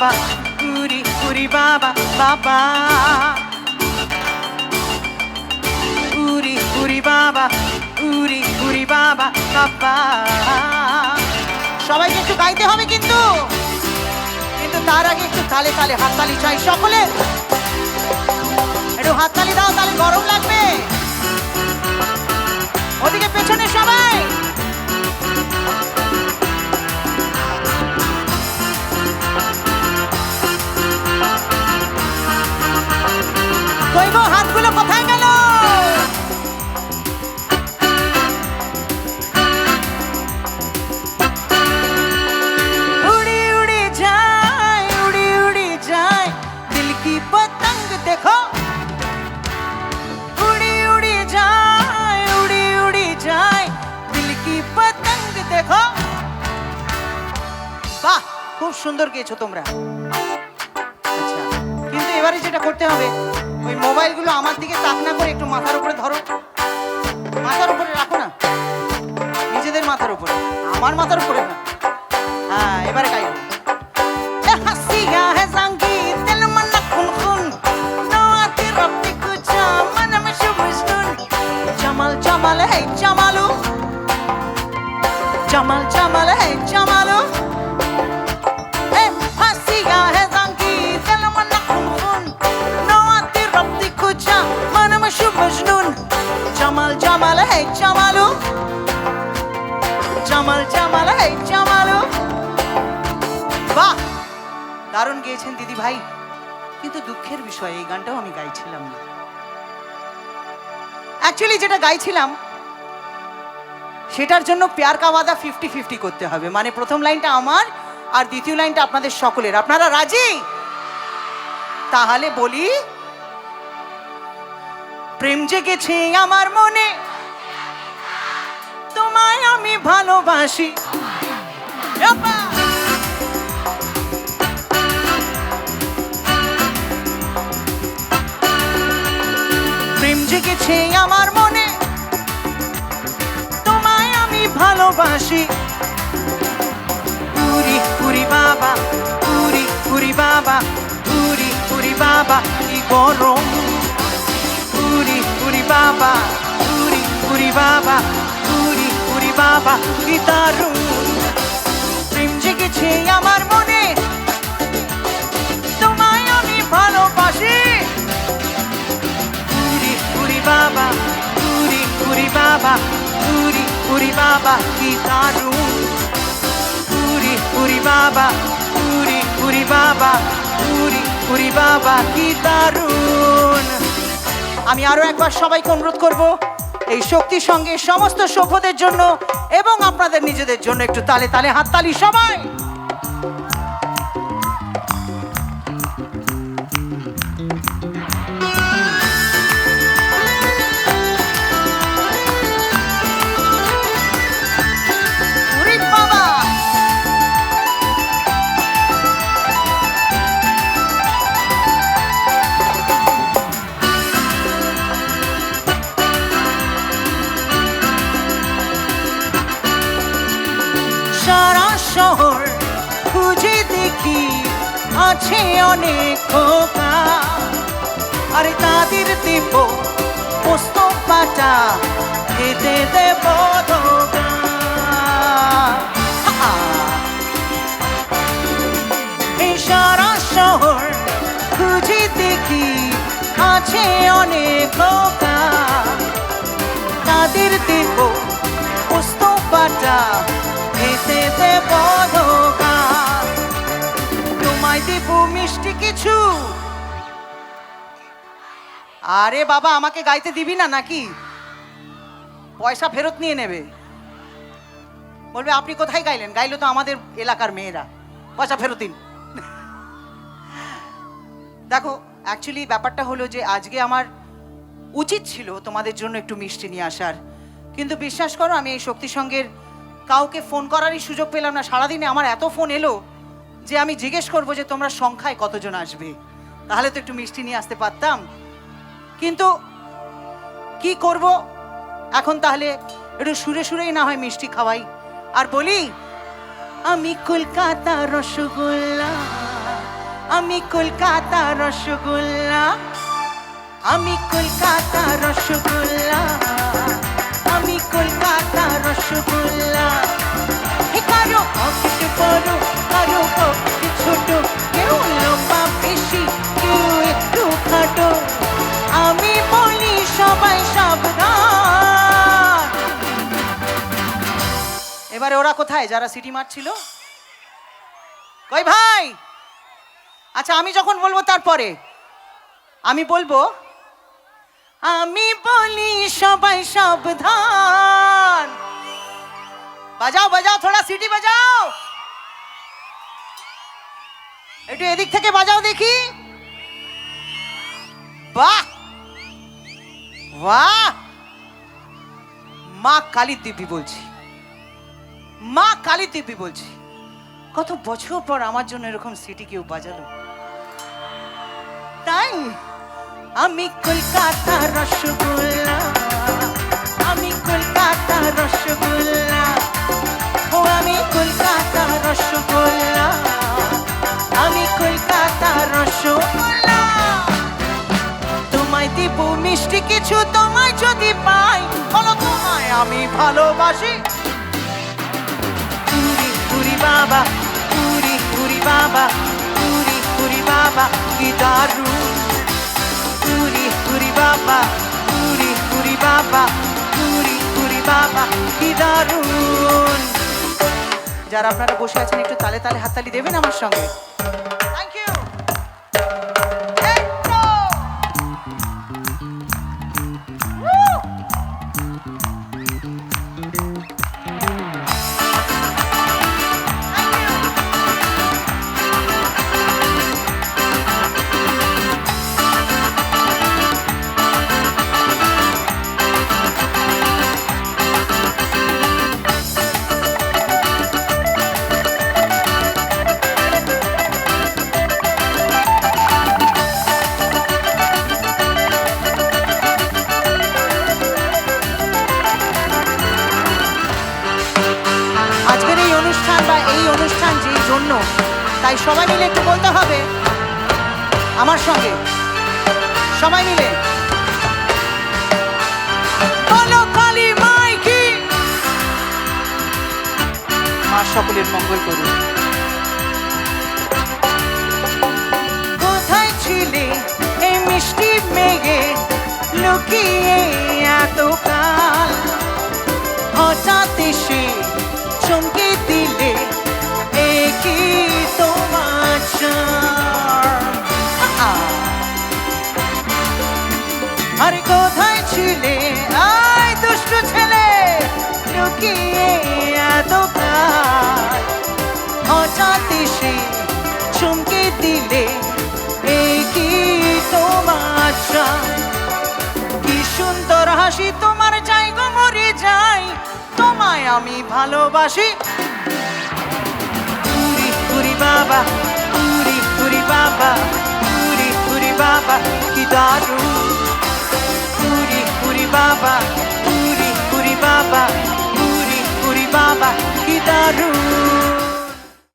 বাবা উরি উরি বাবা বাবা উরি উরি বাবা উরি উরি বাবা বাবা সবাইকে একটু গাইতে হবে কিন্তু। কিন্তু তার আগে একটু তালে তালে হাততালি চাই সকলে। একটু হাততালি দাও, তাহলে গরম লাগবে। ওদিকে পেছনে খুব সুন্দর গেয়েছো তোমরা। আচ্ছা কিন্তু এবারে যেটা করতে হবে, ওই মোবাইলগুলো আমার দিকে তাক না করে একটু মাথার উপরে ধরো। মাথার উপরে রাখো না। নিজেদের মাথার উপরে। আমার মাথার উপরে না। হ্যাঁ এবারে গাইব দারুণ গেয়েছেন দিদি ভাই। কিন্তু দুঃখের বিষয় এই গানটাও আমি গাইছিলাম না। অ্যাকচুয়ালি যেটা গাইছিলাম সেটার জন্য প্যার কা ওয়াদা ফিফটি ফিফটি করতে হবে। মানে প্রথম লাইনটা আমার আর দ্বিতীয় লাইনটা আপনাদের সকলের। আপনারা রাজি? তাহলে বলি প্রেম জেগেছে আমার মনে। তোমায় আমি ভালোবাসি। জেগেছে আমার মনে। তোমায় আমি ভালোবাসি। পুরি পুরি বাবা পুরি পুরি বাবা পুরি পুরি বাবা, কি গরম। পুরি পুরি বাবা পুরি পুরি বাবা পুরি পুরি বাবা, কি দারুণ। প্রেম জেগেছে আমার মনে। বাবা পুরি পুরি বাবা পুরি পুরি বাবা, কি দারুণ। পুরি পুরি বাবা পুরি পুরি বাবা পুরি বাবা, কি দারুণ। আমি আরও একবার সবাইকে অনুরোধ করব, এই শক্তির সঙ্গে সমস্ত সভ্যদের জন্য এবং আপনাদের নিজেদের জন্য একটু তালে তালে হাততালি, সবাই। খুঁজে দেখি আছে অনেক খোকা আরে তাদের দেব পোস্ত পাটা খেতে দেব সারা শহর খুঁজে দেখি আছে অনেক খোকা তাদের দেব পোস্ত পাটা খেতে দেব কিছু আরে বাবা, আমাকে গাইতে দিবি না নাকি? পয়সা ফেরত নিয়ে নেবে। বলবে, আপনি কোথায় গাইলেন? গাইলো তো আমাদের এলাকার মেয়েরা। পয়সা ফেরত দিন। দেখো অ্যাকচুয়ালি ব্যাপারটা হলো যে, আজকে আমার উচিত ছিল তোমাদের জন্য একটু মিষ্টি নিয়ে আসার। কিন্তু বিশ্বাস করো, আমি এই শক্তি সঙ্গের কাউকে ফোন করারই সুযোগ পেলাম না। সারাদিনে আমার এত ফোন এলো যে আমি জিজ্ঞেস করব যে তোমরা সংখ্যায় কতজন আসবে? তাহলে তো একটু মিষ্টি নিয়ে আসতে পারতাম। কিন্তু কি করব? এখন তাহলে একটু সুরে সুরেই না হয় মিষ্টি খাওয়াই। আর বলি, আমি কলকাতা, রসগোল্লা। আমি কলকাতা, রসগোল্লা। আমি কলকাতা, রসগোল্লা। এবারে ওরা কোথায়? যারা সিটি মারছিল? কই ভাই? আচ্ছা আমি যখন বলব তারপরে। আমি বলব, আমি বলি সবাই সাবধান। বাজাও বাজাও, থোড়া সিটি বাজাও। একটু এদিক থেকে বাজাও দেখি। বাহ! বাহ! মা কালী দিব্যি বলছি। মা কালী দিব্যি বলছি, কত বছর পর আমার জন্য এরকম সিটি কেউ বাজালো? তাই আমি কলকাতা, রসগোল্লা, আমি কলকাতা, রসগোল্লা, ও আমি কলকাতা, রসগোল্লা, আমি কলকাতা, রসগোল্লা। তোমায় দিব মিষ্টি কিছু, তোমায় যদি পাই, বলো তোমায় আমি ভালোবাসি। পুরি বাবা পুরি পুরি বাবা কি দারুণ পুরি পুরি বাবা পুরি পুরি বাবা পুরি পুরি বাবা কি দারুণ যারা আপনারা বসে আছেন, একটু তালে তালে হাততালি দেবেন আমার সঙ্গে? অনুষ্ঠান যেই জন্য। তাই সবাই মিলে একটু বলতে হবে আমার সঙ্গে। সবাই মিলে। মা সকলের মঙ্গল করুন। কোথায় ছিলে এই মিষ্টি মেঘে? লুকিয়ে এতকাল লুকিয়ে এত চমকে দিলে একই তোমার কি সুন্দর হাসি তোমার যাই গো, মরে যাই। তোমায় আমি ভালোবাসি। পুরি পুরি বাবা পুরি পুরি বাবা পুরি পুরি বাবা, কি দারুণ